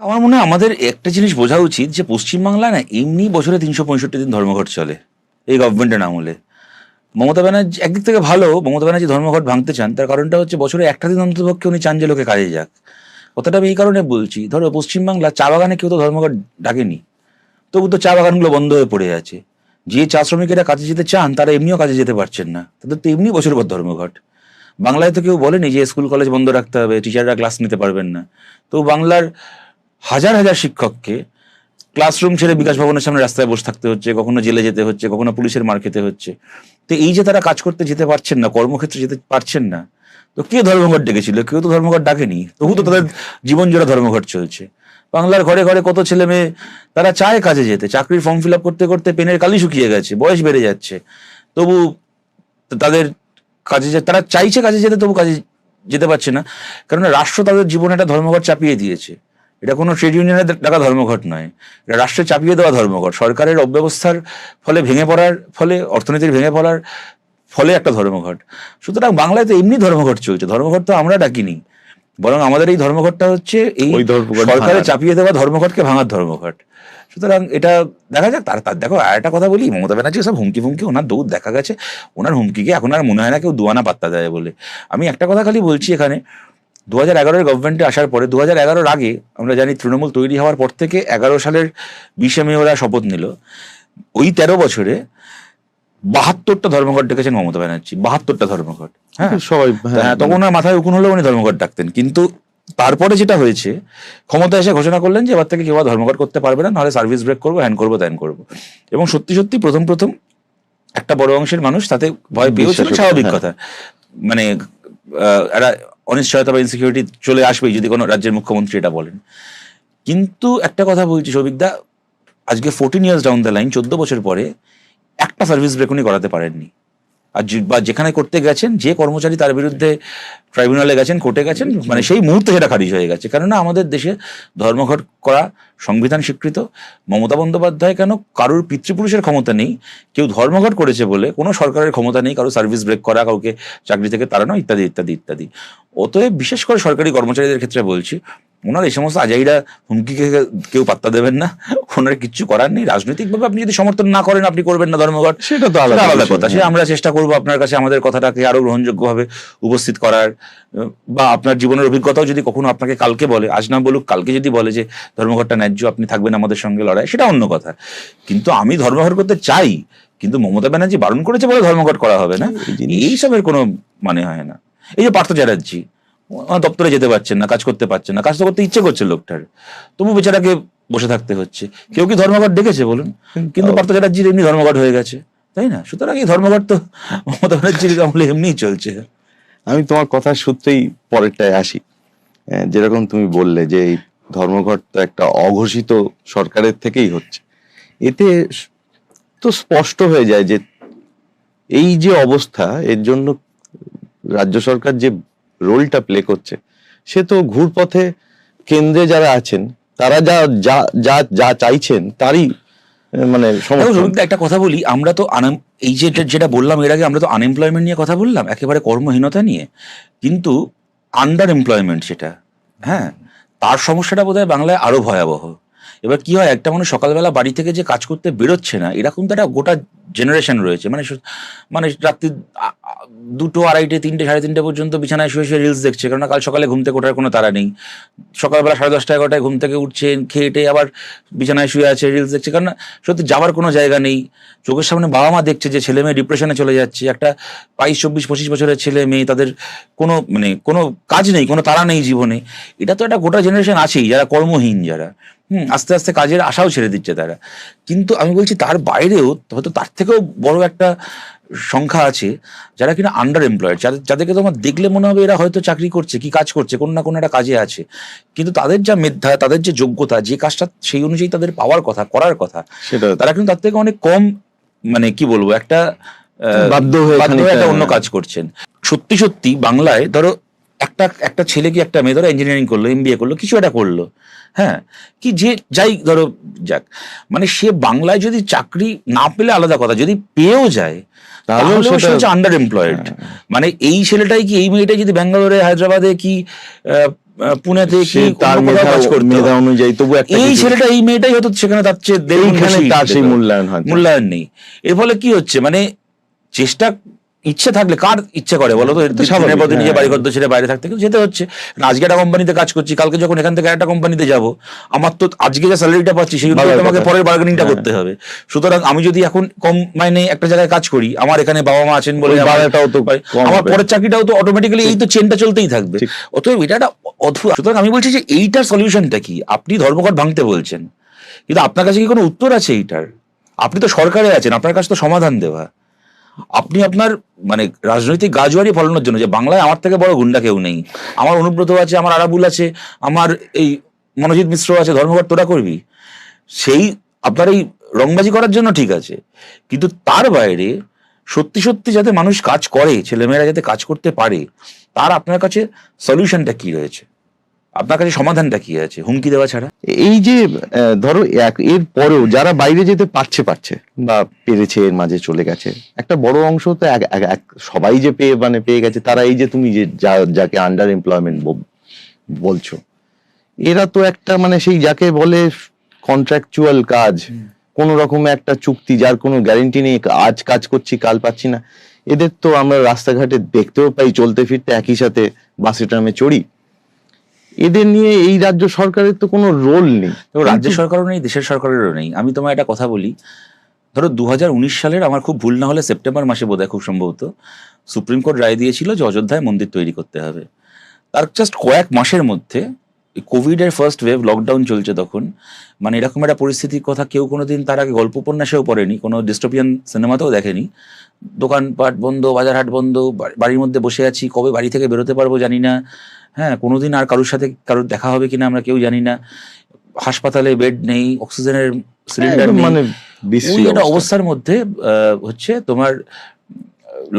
আমার মনে হয় আমাদের একটা জিনিস বোঝা উচিত যে পশ্চিমবাংলা না এমনি বছরে তিনশো পঁয়ষট্টি দিন ধর্মঘট চলে, এই গভর্নমেন্টের আমলে। মমতা ব্যানার্জি একদিক থেকে ভালো, মমতা ব্যানার্জি ধর্মঘট ভাঙতে চান, তার কারণটা হচ্ছে বছরে একটা দিন অন্ততপক্ষে উনি চান যে লোকে কাজে যাক। কথাটা আমি এই কারণে বলছি, ধরো পশ্চিমবাংলা চা বাগানে কেউ তো ধর্মঘট ডাকেনি, তবু তো চা বাগানগুলো বন্ধ হয়ে পড়ে আছে। যে চা শ্রমিকেরা কাজে যেতে চান, তারা এমনিও কাজে যেতে পারছেন না, তাদের তো এমনি বছর পর ধর্মঘট। বাংলায় তো কেউ বলেনি যে স্কুল, কলেজ বন্ধ রাখতে হবে, টিচাররা ক্লাস নিতে পারবেন না। তো বাংলার হাজার হাজার শিক্ষককে ক্লাসরুম ছেড়ে বিকাশ ভবনের সামনে রাস্তায় বসে থাকতে হচ্ছে, কখনো জেলে যেতে হচ্ছে, কখনো পুলিশের মার খেতে হচ্ছে। তো এই যে তারা কাজ করতে যেতে পারছেন না, কর্মক্ষেত্রে যেতে পারছেন না, তো কে ধর্মঘট ডেকেছিল? কেউ তো ধর্মঘট ডাকেনি। তবু তো তাদের জীবন জোড়া ধর্মঘট চলছে। বাংলার ঘরে ঘরে কত ছেলে মেয়ে, তারা চায় কাজে যেতে। চাকরির ফর্ম ফিল আপ করতে করতে পেনের কালি শুকিয়ে গেছে, বয়স বেড়ে যাচ্ছে। তবু তাদের কাজে তারা চাইছে কাজে যেতে, তবু কাজে যেতে পারছে না। কারণ রাষ্ট্র তাদের জীবনে একটা ধর্মঘট চাপিয়ে দিয়েছে। এটা কোনো ট্রেড ইউনিয়নের ডাকা ধর্মঘট নয়। এটা রাষ্ট্রে চাপিয়ে দেওয়া ধর্মঘট। সরকারের অব্যবস্থার ফলে ভেঙে পড়ার ফলে অর্থনীতির ভেঙে পড়ার ফলে একটা ধর্মঘট। সুতরাং বাংলায় তো এমনি ধর্মঘট চলছে। ধর্মঘট তো আমরা ডাকিনি। বরং আমাদের এই ধর্মঘটটা হচ্ছে এই ভাঙার। চাপিয়ে দেওয়া ধর্মঘটকে ভাঙার ধর্মঘট। সুতরাং এটা দেখা যাক। তার তার দেখো আর একটা কথা বলি মমতা ব্যানার্জি সব হুমকি ফুমকি ওনার দৌড় দেখা গেছে। ওনার হুমকিকে এখন আর মনে হয় না কেউ দুয়ানা পাত্তা দেয় বলে। আমি একটা কথা খালি বলছি এখানে। দু হাজার এগারোর গভর্নমেন্টে আসার পরে দু হাজার এগারোর আগে আমরা জানি তৃণমূল তৈরি হওয়ার পর থেকে এগারো সালের বিশে মে ওরা শপথ নিল। ওই তেরো বছরে বাহাত্তরটা ধর্মঘট ডেকেছেন মমতা ব্যানার্জি বাহাত্তরটা ধর্মঘট হ্যাঁ? সবাই হ্যাঁ তখন ওনার মাথায় উকুন হলেও উনি ধর্মঘট ডাকতেন। কিন্তু তারপরে যেটা হয়েছে ক্ষমতা এসে ঘোষণা করলেন যে এবার থেকে কেউ আর ধর্মঘট করতে পারবে না নাহলে সার্ভিস ব্রেক করব হ্যান করব ত্যান করব। এবং সত্যি সত্যি প্রথম প্রথম একটা বড় অংশের মানুষ তাতে ভয় পেয়েছিল স্বাভাবিক হ্যাঁ। কথা। মানে একটা অনিশ্চয়তা বা ইনসিকিউরিটি চলে আসবেই যদি কোনো রাজ্যের মুখ্যমন্ত্রী এটা বলেন। কিন্তু একটা কথা বলছি সৌভিকদা আজকে fourteen years down the line চোদ্দ বছর পরে একটা সার্ভিস ব্রেক উনি করাতে পারেননি। আর বা যেখানে করতে গেছেন, যে কর্মচারী তার বিরুদ্ধে ট্রাইব্যুনালে গেছেন কোর্টে গেছেন মানে সেই মুহূর্তে সেটা খারিজ হয়ে গেছে। কেননা আমাদের দেশে ধর্মঘট করা, সংবিধান স্বীকৃত, মমতা বন্দ্যোপাধ্যায় কেন কারোর পিতৃপুরুষের ক্ষমতা নেই? কেউ ধর্মঘট করেছে বলে কোনো সরকারের ক্ষমতা নেই, কারও সার্ভিস ব্রেক করা, কাউকে চাকরি থেকে তাড়ানো, ইত্যাদি ইত্যাদি ইত্যাদি। অতএব বিশেষ করে সরকারি কর্মচারীদের ক্ষেত্রে বলছি ওনার এই সমস্ত আজাইরা হুমকিকে কেউ পাত্তা দেবেন না। ওনার কিচ্ছু করার নেই। রাজনৈতিকভাবে আপনি যদি সমর্থন না করেন আপনি করবেন না ধর্মঘট। সেটা তো আলাদা কথা। সে হ্যাঁ। আমরা চেষ্টা করব আপনার কাছে আমাদের কথাটাকে আরও গ্রহণযোগ্যভাবে উপস্থিত করার। বা আপনার জীবনের অভিজ্ঞতাও যদি কখনো আপনাকে কালকে বলে আজ না বলুক কালকে যদি বলে যে ধর্মঘটটা ন্যায্য আপনি থাকবেন আমাদের সঙ্গে লড়াই সেটা অন্য কথা। কিন্তু আমি ধর্মঘট করতে চাই কিন্তু মমতা ব্যানার্জি বারণ করেছে বলে ধর্মঘট করা হবে না। এই এইসবের কোনো মানে হয় না। এই যে পার্থ চ্যাটার্জি দপ্তরে যেতে পারছেন না কাজ করতে পারছেন না কাজ তো করতে ইচ্ছে করছে লোকটার। তবু বেচারাকে বসে থাকতে হচ্ছে। কেউ কি ধর্মঘট ডেকেছে বলুন? কিন্তু পার্থ চ্যাটার্জির এমনি ধর্মঘট হয়ে গেছে তাই না? সুতরাং এই ধর্মঘট তো মমতা ব্যানার্জির আমলে এমনিই চলছে। আমি তোমার কথার সূত্রেই পরেরটায় আসি। যেরকম তুমি বললে যে এই ধর্মঘট তো একটা অঘোষিত সরকারের থেকেই হচ্ছে। এতে তো স্পষ্ট হয়ে যায় যে এই যে অবস্থা এর জন্য রাজ্য সরকার যে রোলটা প্লে করছে। সে তো ঘুরপথে কেন্দ্রে যারা আছেন, তারা যা যা যা যা চাইছেন, তারই মানে একটা কথা বলি, আমরা তো এই যে যেটা বললাম এর আগে, আমরা তো আনএমপ্লয়মেন্ট নিয়ে কথা বললাম, একেবারে কর্মহীনতা নিয়ে। কিন্তু আন্ডার এমপ্লয়মেন্ট সেটা হ্যাঁ? তার সমস্যাটা বোধহয় বাংলায় আরও ভয়াবহ। এবার কি হয়, একটা মানুষ সকালবেলা বাড়ি থেকে যে কাজ করতে বেরোচ্ছে না এরকম তো একটা গোটা জেনারেশন রয়েছে। মানে মানে রাত্রি দুটো আড়াইটে, তিনটে, সাড়ে তিনটে পর্যন্ত বিছানায় শুয়ে শুয়ে রিলস দেখছে। কারণ কাল সকালে ঘুম থেকে ওঠার কোনো তারা নেই। সকালবেলা সাড়ে দশটা, এগারোটায় ঘুম থেকে উঠছে, খেয়ে আবার বিছানায় শুয়ে আছে রিলস দেখছে। কারণ সত্যি যাওয়ার কোনো জায়গা নেই। চোখের সামনে বাবা মা দেখছে যে ছেলে মেয়ে ডিপ্রেশনে চলে যাচ্ছে। একটা বাইশ, চব্বিশ, পঁচিশ বছরের ছেলে মেয়ে, তাদের কোনো মানে কোনো কাজ নেই, কোনো তারা নেই জীবনে। এটা তো একটা গোটা জেনারেশন আছেই, যারা কর্মহীন যারা। হুম, আস্তে আস্তে কাজের আশাও ছেড়ে দিচ্ছে তারা। কিন্তু আমি বলছি তার বাইরেও, হয়তো তার থেকেও বড় একটা সংখ্যা আছে যারা কিনা আন্ডার এমপ্লয়েড যাদের যাদেরকে তোমার দেখলে মনে হবে এরা হয়তো চাকরি করছে কি কাজ করছে কোনো না কোনো একটা কাজে আছে। কিন্তু তাদের যা মেধা তাদের যে যোগ্যতা যে কাজটা সেই অনুযায়ী তাদের পাওয়ার কথা করার কথা সেটা তারা কিন্তু তার থেকে অনেক কম মানে কি বলব একটা হয়ে বাধ্য হয়ে একটা অন্য কাজ করছেন। সত্যি সত্যি বাংলায় ধরো একটা একটা ছেলে কি একটা মেয়ে ধরো ইঞ্জিনিয়ারিং করল এমবিএ করল কিছু একটা করল হ্যাঁ? কি যে যাই ধরো যাক মানে সে বাংলায় যদি চাকরি না পেলে আলাদা কথা যদি পেয়েও যায় তাহলেও তাহলেও সে হচ্ছে আন্ডার এমপ্লয়েড হ্যাঁ। মানে এই ছেলেটাই কি এই মেয়েটাই যদি ব্যাঙ্গালোরে হায়দ্রাবাদে কি পুনেতে কি তার কাজ করতো। অনুযায়ী তবু এই ছেলেটা এই মেয়েটাই হতো সেখানে তার চেয়ে মূল্যায়ন হয়। মূল্যায়ন নেই। এর ফলে কি হচ্ছে মানে চেষ্টা ইচ্ছে থাকলে কার ইচ্ছে করে বলো তো? দিনের পর নিজে। বাড়ি ঘর ছেড়ে বাইরে থাকতে কিন্তু যেতে হচ্ছে। আজকে একটা কোম্পানিতে কাজ করছি কালকে যখন এখান থেকে একটা কোম্পানিতে যাব আমার তো আজকে যে স্যালারিটা পাচ্ছি সেই আমাকে পরের বার্গেনিংটা হ্যাঁ। করতে হবে। সুতরাং আমি যদি এখন কম মাইনে একটা জায়গায় কাজ করি আমার এখানে বাবা মা আছেন বলে আমার- পরের চাকরিটাও তো অটোমেটিক্যালি এই তো চেনটা চলতেই থাকবে। অতএব এটা একটা অদ্ভুত সুতরাং আমি বলছি যে এইটার সলিউশনটা কি? আপনি ধর্মঘট ভাঙতে বলছেন। কিন্তু আপনার কাছে কি কোনো উত্তর আছে এইটার? আপনি তো সরকারে আছেন আপনার কাছে তো সমাধান দেওয়া। আপনি আপনার মানে রাজনৈতিক গাজুয়ারি ফলানোর জন্য, যে বাংলায় আমার থেকে বড় গুন্ডা কেউ নেই। আমার অনুব্রত আছে, আমার আরাবুল আছে, আমার এই মনোজিৎ মিশ্র আছে, ধর্মঘট তোরা করবি। সেই আপনার এই রংবাজি করার জন্য ঠিক আছে। কিন্তু তার বাইরে সত্যি সত্যি যাতে মানুষ কাজ করে, ছেলেমেয়েরা যাতে কাজ করতে পারে, তার আপনার কাছে সলিউশনটা কি রয়েছে? আপনার কাছে সমাধানটা কি আছে? হুমকি দেওয়া ছাড়া? এই যে ধরো এক- এর পরেও যারা বাইরে যেতে পারছে পারছে বা পেরেছে এর মাঝে চলে গেছে একটা বড় অংশ তো সবাই যে পেয়ে মানে পেয়ে গেছে তারা এই যে তুমি যে যাকে আন্ডার এমপ্লয়মেন্ট বলছো এরা তো একটা মানে সেই যাকে বলে কন্ট্রাকচুয়াল কাজ কোন রকমের একটা চুক্তি যার কোনো গ্যারেন্টি নেই আজ কাজ করছি কাল পাচ্ছি না এদের তো আমরা রাস্তাঘাটে দেখতেও পাই চলতে ফিরতে একই সাথে বাসে ট্রামে চড়ি এদের নিয়ে এই রাজ্য সরকারের তো কোনো রোল নেই। রাজ্য সরকারও নেই দেশের সরকারেরও নেই। আমি তোমায় একটা কথা বলি। ধরো দু হাজার উনিশ সালের আমার খুব ভুল না হলে সেপ্টেম্বর মাসে বোধহয় খুব সম্ভবত সুপ্রিম কোর্ট রায় দিয়েছিল যে অযোধ্যায় মন্দির তৈরি করতে হবে। তার জাস্ট কয়েক মাসের মধ্যে কোভিড এর ফার্স্ট ওয়েভ লকডাউন চলছে তখন। মানে এরকম একটা পরিস্থিতির কথা কেউ কোনোদিন তার আগে গল্প উপন্যাসেও পড়েনি কোনো ডিস্টোপিয়ান সিনেমাতেও দেখেনি। দোকানপাট বন্ধ বাজারহাট বন্ধ বাড়ির মধ্যে বসে আছি কবে বাড়ি থেকে বেরোতে পারব জানি না। হ্যাঁ কোনোদিন আর কারোর সাথে কারোর দেখা হবে কিনা আমরা কেউ জানি না। হাসপাতালে বেড নেই অক্সিজেনের সিলিন্ডার মানে একটা অবস্থার মধ্যে হচ্ছে তোমার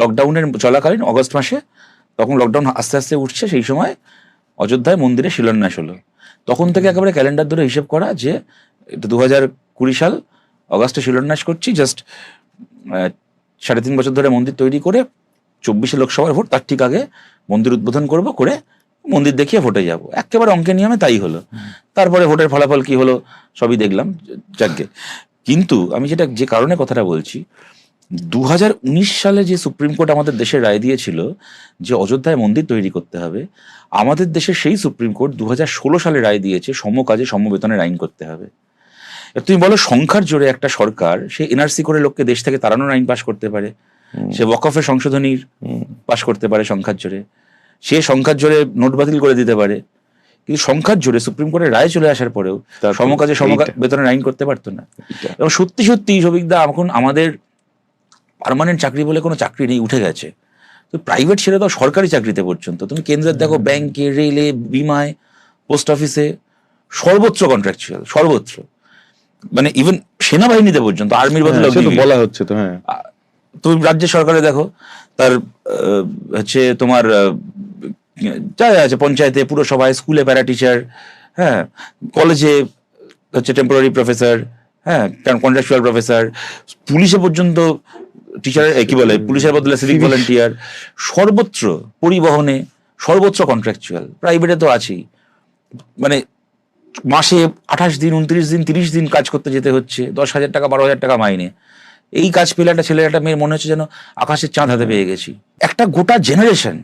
লকডাউনের চলাকালীন অগস্ট মাসে তখন লকডাউন আস্তে আস্তে উঠছে সেই সময়। অযোধ্যায় মন্দিরে শিলান্যাস হলো। তখন থেকে একেবারে ক্যালেন্ডার ধরে হিসেব করা যে এটা দু হাজার কুড়ি সাল, অগাস্টে শিলান্যাস করছি জাস্ট সাড়ে তিন বছর ধরে মন্দির তৈরি করে চব্বিশে লোকসভার ভোট, তার ঠিক আগে মন্দির উদ্বোধন করব করে মন্দির দেখিয়ে ভোটে যাব। একেবারে অঙ্কে নিয়মে তাই হলো। তারপরে ভোটের ফলাফল কি হলো সবই দেখলাম, যাকে কিন্তু আমি যেটা যে কারণে কথাটা বলছি দু হাজার উনিশ সালে যে সুপ্রিম কোর্ট আমাদের দেশে রায় দিয়েছিল যে অযোধ্যায় মন্দির তৈরি করতে হবে আমাদের দেশে সেই সুপ্রিম কোর্ট দু হাজার ষোলো সালে রায় দিয়েছে সমকাজে সমবেতনের আইন করতে হবে। তুমি বলো সংখ্যার জোরে একটা সরকার সে এনআরসি করে লোককে দেশ থেকে তাড়ানোর আইন পাশ করতে পারে সে ওয়াকফের সংশোধনীর পাশ করতে পারে সংখ্যার জোরে সে সংখ্যার জোরে নোট বাতিল করে দিতে পারে কিন্তু সংখ্যার জোরে সুপ্রিম কোর্টের রায় চলে আসার পরেও সমকাজে সমকাজ বেতনের আইন করতে পারতো না। এবং সত্যি সত্যি সবিকদা এখন আমাদের পার্মানেন্ট চাকরি বলে কোনো চাকরি নেই উঠে গেছে। তো প্রাইভেট ছেড়ে দাও সরকারি চাকরিতে পর্যন্ত। তুমি কেন্দ্রের দেখো ব্যাংকে রেলে বিমায় পোস্ট অফিসে সর্বত্র কন্ট্রাকচুয়াল সর্বত্র মানে ইভেন সেনাবাহিনীতে পর্যন্ত আর্মির বদলে হ্যাঁ। বলা হচ্ছে তো হ্যাঁ। তুমি রাজ্য সরকারে দেখো তার হচ্ছে তোমার যা আছে পঞ্চায়েতে পুরসভায় স্কুলে প্যারা টিচার হ্যাঁ কলেজে হচ্ছে টেম্পোরারি প্রফেসর হ্যাঁ কন্ট্রাকচুয়াল প্রফেসর পুলিশে পর্যন্ত টিচার কি বলে? পুলিশের বদলে সিভিক ভলেন্টিয়ার সর্বত্র পরিবহনে সর্বত্র কন্ট্রাকচুয়াল প্রাইভেটে তো আছেই। মানে মাসে আঠাশ দিন উনত্রিশ দিন তিরিশ দিন কাজ করতে যেতে হচ্ছে দশ হাজার টাকা বারো হাজার টাকা মাইনে। এই কাজ পেলে একটা ছেলে একটা মেয়ের মনে হচ্ছে যেন আকাশের চাঁদ হাতে পেয়ে গেছি। একটা গোটা জেনারেশন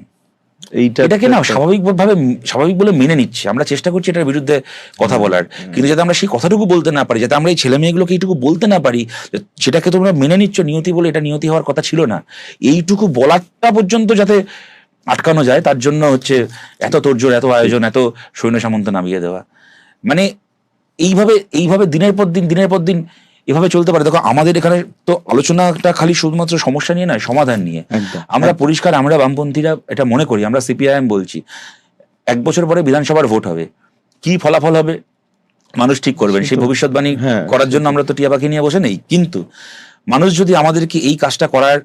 এইটা এটাকে না স্বাভাবিকভাবে স্বাভাবিক বলে মেনে নিচ্ছে। আমরা চেষ্টা করছি এটার বিরুদ্ধে কথা বলার। কিন্তু যাতে আমরা সেই কথাটুকু বলতে না পারি যাতে আমরা এই ছেলে মেয়েগুলোকে এইটুকু বলতে না পারি সেটাকে তোমরা মেনে নিচ্ছ নিয়তি বলে এটা নিয়তি হওয়ার কথা ছিল না। এইটুকু বলাটা পর্যন্ত যাতে আটকানো যায় তার জন্য হচ্ছে এত তোড়জোড় এত আয়োজন এত সৈন্য সামন্ত নামিয়ে দেওয়া। মানে এইভাবে এইভাবে দিনের পর দিন দিনের পর দিন এভাবে চলতে পারে। দেখো আমাদের এখানে তো আলোচনাটা খালি শুধুমাত্র সমস্যা নিয়ে নয় সমাধান নিয়ে। আমরা পরিষ্কার আমরা বামপন্থীরা এটা মনে করি আমরা সিপিআইএম বলছি। এক বছর পরে বিধানসভার ভোট হবে। কি ফলাফল হবে? মানুষ ঠিক করবেন সেই ভবিষ্যৎবাণী হ্যাঁ। করার জন্য আমরা তো টিয়া পাখি নিয়ে বসে নেই। কিন্তু মানুষ যদি আমাদেরকে এই কাজটা করার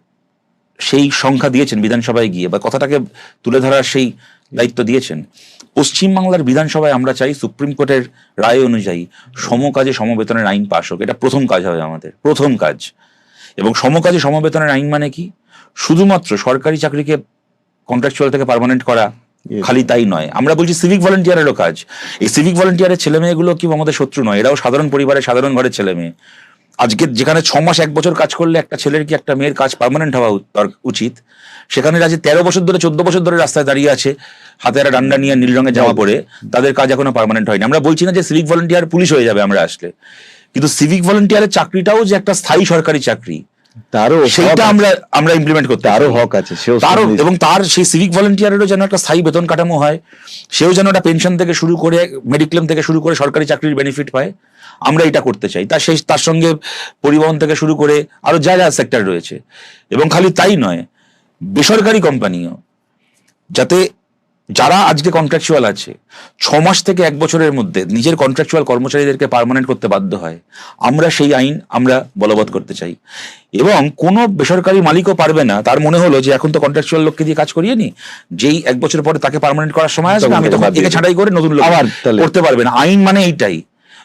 সেই সংখ্যা দিয়েছেন বিধানসভায় গিয়ে বা কথাটাকে তুলে ধরার সেই দায়িত্ব দিয়েছেন। পশ্চিমবাংলার বিধানসভায় আমরা চাই সুপ্রিম কোর্টের রায় অনুযায়ী সমকাজে সমবেতনের আইন পাশ হোক। এটা প্রথম কাজ হবে আমাদের প্রথম কাজ। এবং সমকাজে সমবেতনের আইন মানে কি? শুধুমাত্র সরকারি চাকরিকে কন্ট্রাকচুয়াল থেকে পার্মানেন্ট করা খালি তাই নয়। আমরা বলছি সিভিক ভলেন্টিয়ারেরও কাজ। এই সিভিক ভলেন্টিয়ারের ছেলে মেয়েগুলো কি আমাদের শত্রু নয়? এরাও সাধারণ পরিবারের সাধারণ ঘরের ছেলে মেয়ে আজকে যেখানে ছ মাস, এক বছর কাজ করলে একটা ছেলের কি একটা মেয়ের কাজ পার্মানেন্ট হওয়া উচিত? সেখানে আজ তেরো বছর ধরে, চোদ্দ বছর ধরে রাস্তায় দাঁড়িয়ে আছে, হাতে একটা ডান্ডা নিয়ে নীল রঙের জামা পরে। তাদের কাজ এখনও পার্মানেন্ট হয়নি। আমরা বলছি না যে সিভিক ভলেন্টিয়ার পুলিশ হয়ে যাবে আমরা আসলে। কিন্তু সিভিক ভলেন্টিয়ারের চাকরিটাও যে একটা স্থায়ী সরকারি চাকরি। তারও হক- আমরা আমরা ইমপ্লিমেন্ট করতে তারও হক আছে সেও তারও এবং তার সেই সিভিক ভলেন্টিয়ারেরও যেন একটা স্থায়ী বেতন কাঠামো হয় সেও যেন একটা পেনশন থেকে শুরু করে মেডিক্লেম থেকে শুরু করে সরকারি চাকরির বেনিফিট পায় আমরা এটা করতে চাই। তার সেই তার সঙ্গে পরিবহন থেকে শুরু করে আরও যা যা সেক্টর রয়েছে। এবং খালি তাই নয় বেসরকারি কোম্পানিও যাতে যারা আজকে কন্ট্রাকচুয়াল আছে ছ মাস থেকে এক বছরের মধ্যে নিজের কন্ট্রাকচুয়াল কর্মচারীদেরকে পার্মানেন্ট করতে বাধ্য হয় আমরা সেই আইন আমরা বলবৎ করতে চাই। এবং কোনো বেসরকারি মালিকও পারবে না তার মনে হলো যে এখন তো কন্ট্রাকচুয়াল লোককে দিয়ে কাজ করিয়ে নি যেই এক বছর পরে তাকে পার্মানেন্ট করার সময় আসবে আমি তখন একে ছাঁটাই করে নতুন লোক করতে পারবে না। আইন মানে এইটাই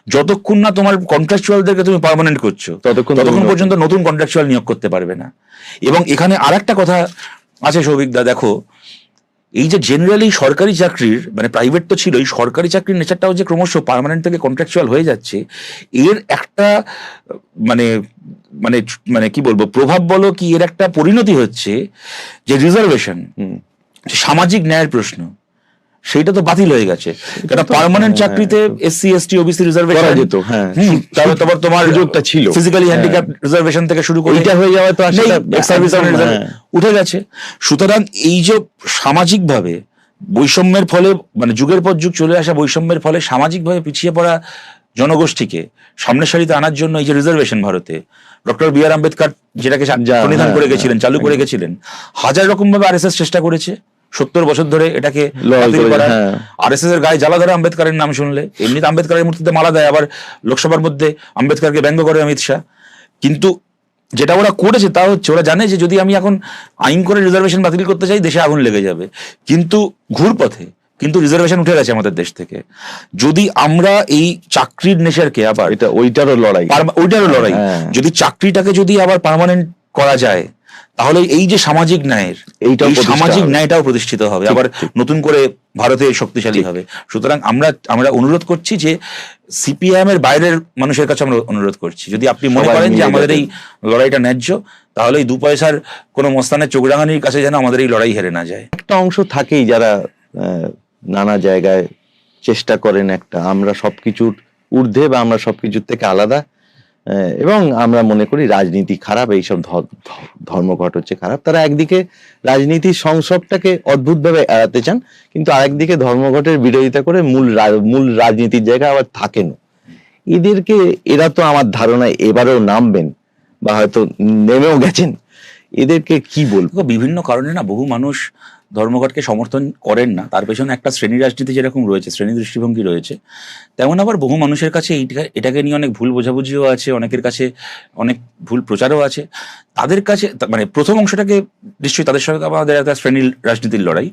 যতক্ষণ না তোমার কন্ট্রাকচুয়ালদেরকে তুমি পার্মানেন্ট করছ ততক্ষণ ততক্ষণ পর্যন্ত নতুন কন্ট্রাকচুয়াল নিয়োগ করতে পারবে না। এবং এখানে আর একটা কথা আছে সৌভিকদা দেখো এই যে জেনারেলি সরকারি চাকরির মানে প্রাইভেট তো ছিলই এই সরকারি চাকরির নেচারটাও যে ক্রমশ পার্মানেন্ট থেকে কন্ট্রাকচুয়াল হয়ে যাচ্ছে এর একটা মানে মানে মানে কি বলব প্রভাব বলো কি এর একটা পরিণতি হচ্ছে যে রিজার্ভেশন। সামাজিক ন্যায়ের প্রশ্ন সেইটা তো বাতিল হয়ে গেছে কারণ পার্মানেন্ট চাকরিতে এসসি এসটি ওবিসি রিজার্ভেশন করা যেত, হ্যাঁ। তারপর তোমার তোমার সুযোগটা ছিল। ফিজিক্যালি হ্যাঁ। হ্যান্ডিক্যাপ রিজার্ভেশন থেকে শুরু করে এইটা হয়ে যাওয়ায় তো সেটা একদম, reserve হ্যাঁ। উঠে গেছে সুতরাং এই যে সামাজিকভাবে বৈষম্যের ফলে মানে যুগের পর যুগ চলে আসা বৈষম্যের ফলে সামাজিকভাবে পিছিয়ে পড়া জনগোষ্ঠীকে সামনের সারিতে আনার জন্য এই যে রিজার্ভেশন ভারতে ডক্টর বি আর আম্বেদকর যেটাকে প্রণিধান হ্যাঁ, করে গেছিলেন চালু করে গেছিলেন হাজার রকম ভাবে আর চেষ্টা করেছে সত্তর বছর ধরে এটাকে আর এস। আরএসএস এর গায়ে জ্বালা ধরে আম্বেদকরের নাম শুনলে। এমনিতে আম্বেদকরের মূর্তিতে মালা দেয় আবার লোকসভার মধ্যে আম্বেদকরকে ব্যঙ্গ করে অমিত শাহ। কিন্তু যেটা ওরা করেছে তা হচ্ছে ওরা জানে যে যদি আমি এখন আইন করে রিজার্ভেশন বাতিল করতে চাই দেশে আগুন লেগে যাবে। কিন্তু ঘুরপথে কিন্তু রিজার্ভেশন উঠে গেছে আমাদের দেশ থেকে। যদি আমরা এই চাকরির নেশারকে আবার এটা ওইটারও লড়াই। ওইটারও লড়াই। হ্যাঁ। যদি চাকরিটাকে যদি আবার পার্মানেন্ট করা যায় তাহলে এই যে সামাজিক ন্যায়ের এইটাও এই প্রতিষ্ঠা সামাজিক ন্যায়টাও প্রতিষ্ঠিত হবে। আবার নতুন করে ভারতে শক্তিশালী হবে। সুতরাং আমরা আমরা অনুরোধ করছি যে সিপিআইএম এর বাইরের মানুষের কাছে আমরা অনুরোধ করছি। যদি আপনি মনে করেন যে আমাদের এই লড়াইটা ন্যায্য তাহলে এই দু পয়সার কোনো মস্তানের চোখ রাঙানির কাছে যেন আমাদের এই লড়াই হেরে না যায়। একটা অংশ থাকেই যারা আহ, নানা জায়গায় চেষ্টা করেন একটা। আমরা সবকিছুর ঊর্ধ্বে বা আমরা সবকিছুর থেকে আলাদা। এবং আমরা মনে করি রাজনীতি খারাপ, এইসব ধর্মঘট হচ্ছে খারাপ। তারা একদিকে রাজনীতির সংসবটাকে অদ্ভুতভাবে এড়াতে চান, কিন্তু আরেকদিকে ধর্মঘটের বিরোধিতা করে মূল মূল রাজনীতির জায়গায় আবার থাকেন। এদেরকে, এরা তো আমার ধারণায় এবারেও নামবেন, বা হয়তো নেমেও গেছেন। এদেরকে কি বলব? বিভিন্ন কারণে না বহু মানুষ ধর্মঘটকে সমর্থন করেন না। তার পেছনে একটা শ্রেণি রাজনীতি যেরকম রয়েছে শ্রেণি দৃষ্টিভঙ্গি রয়েছে তেমন আবার বহু মানুষের কাছে এটাকে নিয়ে অনেক ভুল বোঝাবুঝিও আছে অনেকের কাছে অনেক ভুল প্রচারও আছে। তাদের কাছে মানে প্রথম অংশটাকে নিশ্চয়ই তাদের সঙ্গে আমাদের একটা শ্রেণি রাজনীতির লড়াই।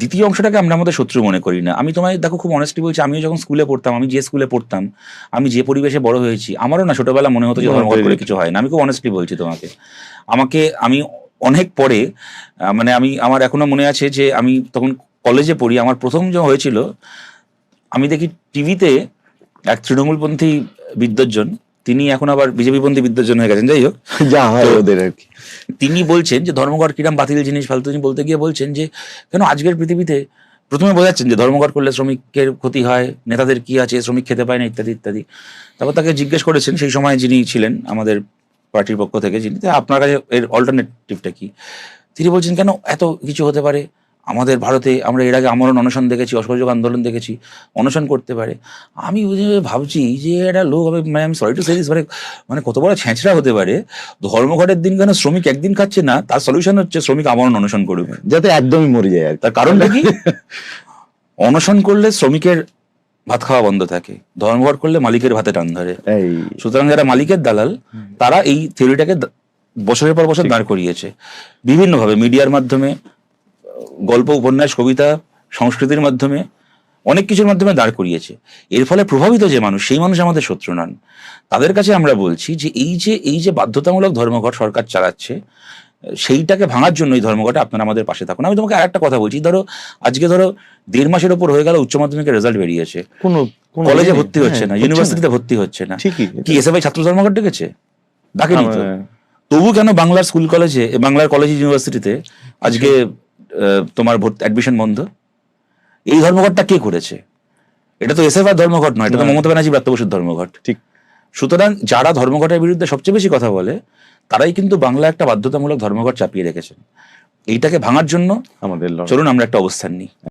দ্বিতীয় অংশটাকে আমরা আমাদের শত্রু মনে করি না। আমি তোমায় দেখো খুব অনেস্টলি বলছি আমিও যখন স্কুলে পড়তাম আমি যে স্কুলে পড়তাম আমি যে পরিবেশে বড় হয়েছি আমারও না ছোটবেলা মনে হতো যে ধর্মঘট করে কিছু হয় না। আমি খুব অনেস্টলি বলছি তোমাকে। আমাকে আমি অনেক পরে মানে আমি আমার এখনও মনে আছে যে আমি তখন কলেজে পড়ি আমার প্রথম যে হয়েছিল আমি দেখি টিভিতে এক তৃণমূলপন্থী বিদ্যজন তিনি এখন আবার বিজেপিপন্থী বিদ্যজন হয়ে গেছেন যাই হোক। যা হয় ওদের আর কি। তিনি বলছেন যে ধর্মঘট কিরাম বাতিল জিনিস ফালতু জিনিস বলতে গিয়ে বলছেন যে কেন আজকের পৃথিবীতে প্রথমে বোঝাচ্ছেন যে ধর্মঘট করলে শ্রমিকের ক্ষতি হয় নেতাদের কি আছে শ্রমিক খেতে পায় না ইত্যাদি ইত্যাদি। তারপর তাকে জিজ্ঞেস করেছেন সেই সময় যিনি ছিলেন আমাদের পার্টির পক্ষ থেকে যিনি "তা আপনার কাছে এর অল্টারনেটিভটা কি? তিনি বলছেন কেন? এত কিছু হতে পারে। আমাদের ভারতে আমরা এর আগে আমরণ অনশন দেখেছি অসহযোগ আন্দোলন দেখেছি অনশন করতে পারে। আমি বুঝে ভাবছি যে একটা লোক হবে মানে আমি সরি টু সে মানে মানে কত বড় ছেঁচড়া হতে পারে। ধর্মঘটের দিন কেন শ্রমিক একদিন খাচ্ছে না তার সলিউশন হচ্ছে শ্রমিক আমরণ অনশন করুক যাতে একদমই মরে যায় আর তার কারণটা কি? অনশন করলে শ্রমিকের ভাত খাওয়া বন্ধ থাকে। ধর্মঘট করলে মালিকের ভাতে টান ধরে। সুতরাং যারা মালিকের দালাল তারা এই থিওরিটাকে বছরের পর বছর দাঁড় করিয়েছে। বিভিন্নভাবে মিডিয়ার মাধ্যমে গল্প উপন্যাস কবিতা সংস্কৃতির মাধ্যমে অনেক কিছুর মাধ্যমে দাঁড় করিয়েছে। এর ফলে প্রভাবিত যে মানুষ সেই মানুষ আমাদের শত্রু নন। তাদের কাছে আমরা বলছি যে এই যে এই যে বাধ্যতামূলক ধর্মঘট সরকার চালাচ্ছে সেইটাকে ভাঙার জন্য এই ধর্মঘটে আপনারা আমাদের পাশে থাকুন। আমি তোমাকে আরেকটা কথা বলছি ধরো আজকে ধরো দেড় মাসের ওপর হয়ে গেল উচ্চ মাধ্যমিকের রেজাল্ট বেরিয়েছে। কোনো কলেজে ইয়ে ভর্তি হচ্ছে হ্যাঁ, না ইউনিভার্সিটিতে ভর্তি হচ্ছে না। কি এসএফআই ছাত্র ধর্মঘট ডেকেছে? ডাকেনি তো। হ্যাঁ, তবু কেন বাংলার স্কুল কলেজে বাংলার কলেজ ইউনিভার্সিটিতে আজকে তোমার অ্যাডমিশন বন্ধ? এই ধর্মঘটটা কে করেছে? এটা তো এসএফআর ধর্মঘট নয় এটা তো মমতা ব্যানার্জি ব্রাত্য বসুর ধর্মঘট। ঠিক। সুতরাং যারা ধর্মঘটের বিরুদ্ধে সবচেয়ে বেশি কথা বলে তারাই কিন্তু বাংলা একটা বাধ্যতামূলক ধর্মঘট চাপিয়ে রেখেছেন। এইটাকে ভাঙার জন্য আমাদের চলুন আমরা একটা অবস্থান নিই।